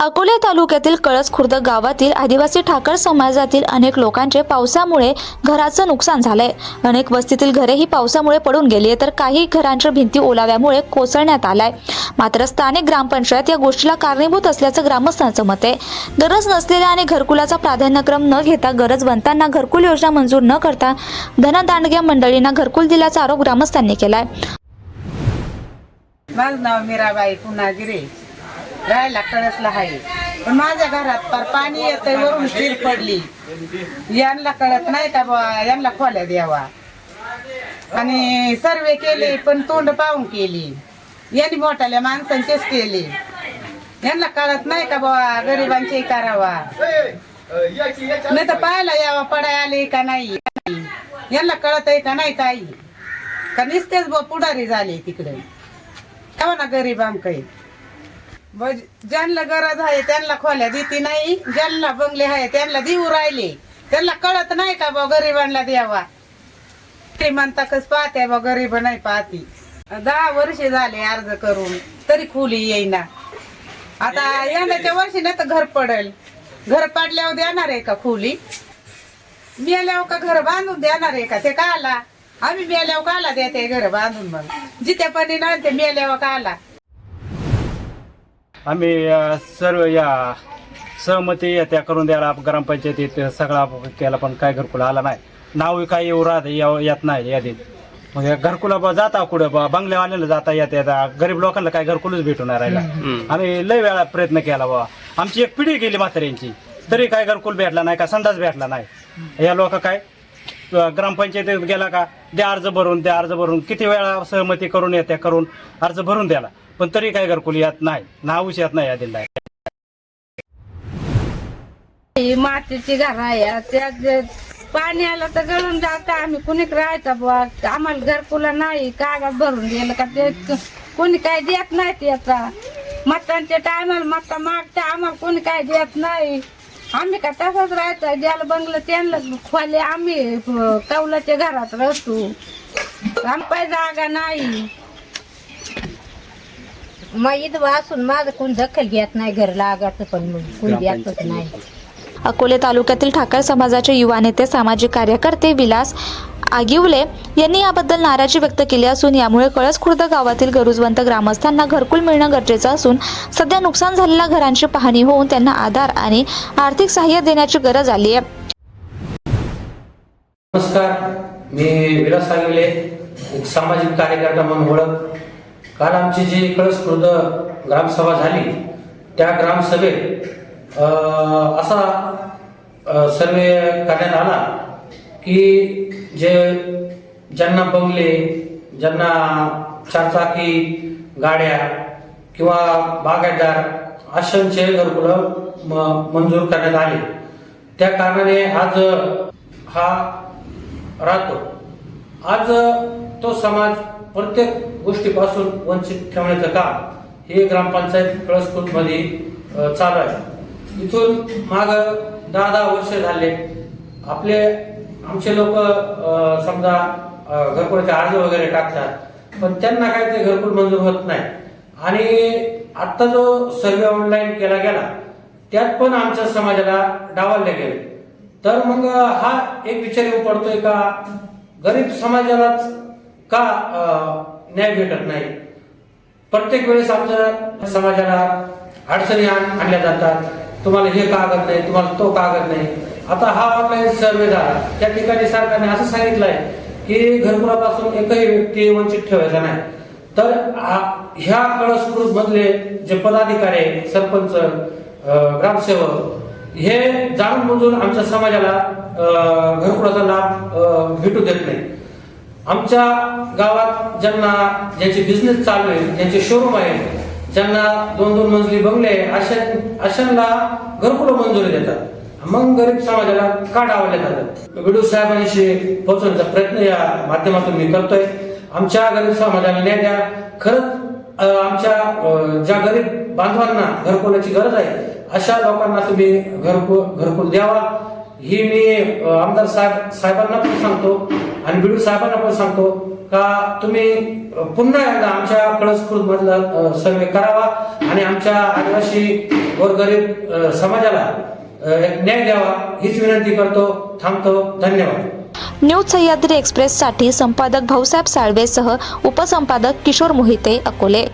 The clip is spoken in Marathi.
अकोले तालुक्यातील कळस खुर्द गावातील आदिवासी ठाकर समाजातील अनेक लोकांचे पावसामुळे घराचं नुकसान झालंय. अनेक वस्तीतील घरेही पावसामुळे पडून गेली तर काही घरांच्या भिंती ओलाव्यामुळे कोसळण्यात आलाय. मात्र स्थानिक ग्रामपंचायत या गोष्टीला कारणीभूत असल्याचं ग्रामस्थांचं मत आहे. गरज नसलेल्या आणि घरकुलाचा प्राधान्यक्रम न घेता गरजवंतांना घरकुल योजना मंजूर न करता धनदांडग्या मंडळींना घरकुल दिल्याचा आरोप ग्रामस्थांनी केलाय. माझं नाव मीराबाई पुनागिरे. राहायला कळसला आहे. पण माझ्या घरात फार पाणी येतंय वरून स्टील पडली. यांना कळत नाही का बा यांना खोल्या द्यावा. आणि सर्वे केले पण तोंड पाहून केली. यांनी मोठ्याल्या माणसांचेच केले. यांना कळत नाही का बाबा गरिबांचे करावा. नाही तर पाहायला यावा पडाय आले का नाही? यांना कळत आहे का नाही काही? का नुसतेच बुवा पुढारी झाले तिकडे? तेव्हा ना गरिबांकडे ज्यांना गरज आहे त्यांना खोल्या देती नाही ज्यांना बंगले आहे त्यांना देऊ राहिले. त्यांना कळत नाही का बा गरिबांना द्यावा? ते म्हणता कस पाहते बा गरीब नाही पाहती. दहा वर्षे झाले अर्ज करून तरी खुली येईना. आता यंदाच्या वर्षी नाही तर घर पडेल. घर पाडल्यावर देणार आहे का खुली? मेल्यावर का घर बांधून देणार आहे का ते का आला आम्ही मेल्यावर का आला देते घर बांधून मग. जिथे पण नाही ते मेल्यावर का आला आम्ही सर्व या सहमती त्या करून द्यायला आप- ग्रामपंचायतीत सगळा केला पण काय घरकुल आला नाही. नाव काय येऊ राहत येत नाही यादीत मग या घरकुला बा जाता कुठं बा बंगल्यावाल्याला जाता येत येता. गरीब लोकांना काय घरकुलच भेटून राहिला. आम्ही लय वेळा प्रयत्न केला बा आमची एक पिढी गेली म्हाताऱ्यांची. तरी काय घरकुल भेटला नाही का संडास भेटला नाही. या लोक काय ग्रामपंचायतीत गेला का द्या अर्ज भरून द्या अर्ज भरून किती वेळा सहमती करून येत्या करून अर्ज भरून द्याला पण तरी काय घरकुल येत नाही नावच येत नाही यादीला ही मातीची घर आहे त्यात पाणी आलं तर गळून जातं आम्ही कुणी राहायचा बुवा आम्हाला घरकुला नाही कागद भरून गेलं का ते कुणी कोणी काय देत नाही त्याचा मतांच्या टायमाला मत्ता मागता आम्हाला कोणी काय देत नाही. आम्ही का तसंच राहायचं ज्याला बंगलं त्यांना खोले. आम्ही कौलाच्या घरात राहतो. आमपाय जागा नाही. मग इथं असून माझं कोण दखल घेत नाही घर लागायचं पण मग. कोण देतच नाही. अकोले तालुक्यातील ठाकर समाजाचे युवा नेते सामाजिक कार्यकर्ते विलास आगिवले यांनी याबद्दल नाराजी व्यक्त केली असून यामुळे कळसखुर्द गावातील गरजवंत ग्रामस्थांना घरकुल मिळणं गरजेचं असून सध्या नुकसान झालेल्या घरांची पाहणी होऊन त्यांना आधार आणि आर्थिक सहाय्य देण्याची गरज आली आहे. नमस्कार मी विलास आगिवले एक सामाजिक कार्यकर्ता म्हणून ओळख. काल आमची जी कळसखुर्द ग्रामसभा झाली त्या ग्रामसभेत असा सर्वे करण्यात आला. की जे ज्यांना बंगले ज्यांना चारचाकी गाड्या किंवा बागायतदार अशांचे घरकुलं म- मंजूर करण्यात आले. त्या कारणाने आज हा राहतो. आज तो समाज प्रत्येक गोष्टीपासून वंचित ठेवण्याचं काम हे ग्रामपंचायत कळसपूरमध्ये चालू आहे. इथून माग दहा दहा वर्ष झाले. आपले आमचे लोक समजा घरकुलाचे अर्ज वगैरे टाकतात पण त्यांना काय ते घरकुल मंजूर होत नाही. आणि आत्ता जो सर्वे ऑनलाईन केला गेला त्यात पण आमच्या समाजाला डावलले गेले. तर मग हा एक विचार येऊ पडतोय का? गरीब समाजालाच का न्याय भेटत नाही? प्रत्येक वेळेस आमच्या समाजाला अडचणी आणल्या जातात. तुम्हाला हे कागद नाही तुम्हाला तो कागद नाही. आता हा ऑनलाईन सर्वे झाला. त्या ठिकाणी सरकारने असं सांगितलंय की घरकुलापासून एकही व्यक्ती वंचित ठेवायचा नाही. तर ह्या कळसकृत मधले जे पदाधिकारी आहे, सरपंच ग्रामसेवक हे जाणून बुजून आमच्या समाजाला अं, घरकुलाचा लाभ भेटू देत नाही. आमच्या गावात ज्यांना ज्यांचे बिझनेस चालू आहे ज्यांचे शोरूम आहे ज्यांना दोन दोन मजली बंगले अशा अशांना घरकुलं मंजुरी देतात. मग गरीब समाजाला का डावले जातात बिडू साहेबांशी पोहोचवण्याचा प्रयत्न या माध्यमातून मी करतोय. आमच्या गरीब समाजाला न्याय द्या. खरंच आमच्या ज्या गरीब बांधवांना घरकुलाची गरज आहे अशा लोकांना तुम्ही घरकुल घरकुल द्यावा. ही मी आमदार साहेब साहेबांना पण सांगतो आणि बिडू साहेबांना पण सांगतो का तुम्ही पुन्हा एकदा आमच्या कळसकृत मधला सर्वे करावा आणि आमच्या आदिवासी गोरगरीब समाजाला न्याय द्यावा हीच विनंती करतो थांबतो धन्यवाद. न्यूज सह्याद्री एक्सप्रेससाठी संपादक भाऊसाहेब साळवेसह उपसंपादक किशोर मोहिते अकोले.